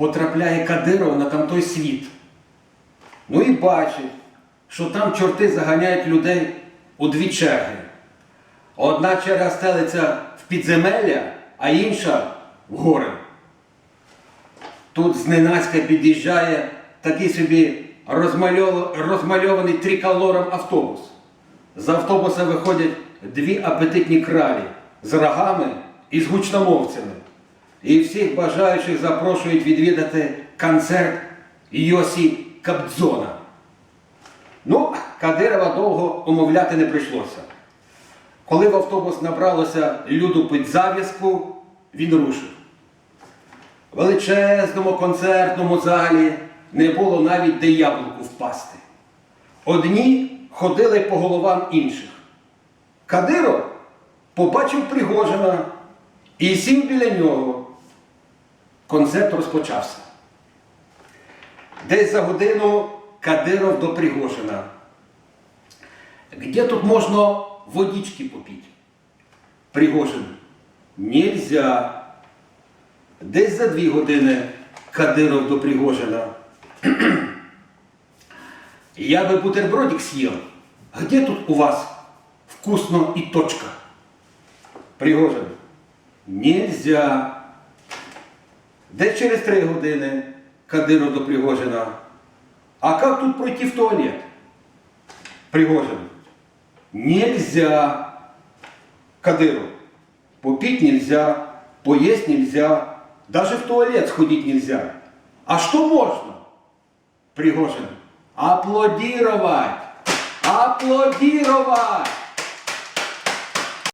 потрапляє Кадиров на тамтой світ. Ну і бачить, що там чорти заганяють людей у дві черги. Одна черга стелиться в підземелля, а інша в гори. Тут зненацька під'їжджає такий собі розмальований триколором автобус. З автобуса виходять дві апетитні кралі з рогами і з гучномовцями. І всіх бажаючих запрошують відвідати концерт Йосі Кабдзона. Ну, Кадирова довго умовляти не прийшлося. Коли в автобус набралося люду під зав'язку, він рушив. Величезному концертному залі не було навіть де яблуку впасти. Одні ходили по головам інших. Кадиров побачив Пригожина і сів біля нього. Концерт розпочався. Десь за годину Кадиров до Пригожина. Где тут можно водички попить? Пригожин. Нельзя. Десь за дві години Кадиров до Пригожина. Я бы бутербродик съел. Где тут у вас вкусно и точка? Пригожин. Нельзя. Десь через три години Кадиров до Пригожина. А как тут пройти в туалет? Пригожин. Нельзя. Кадыров. Попить нельзя, поесть нельзя, даже в туалет сходить нельзя. А что можно? Пригожин. Аплодировать! Аплодировать!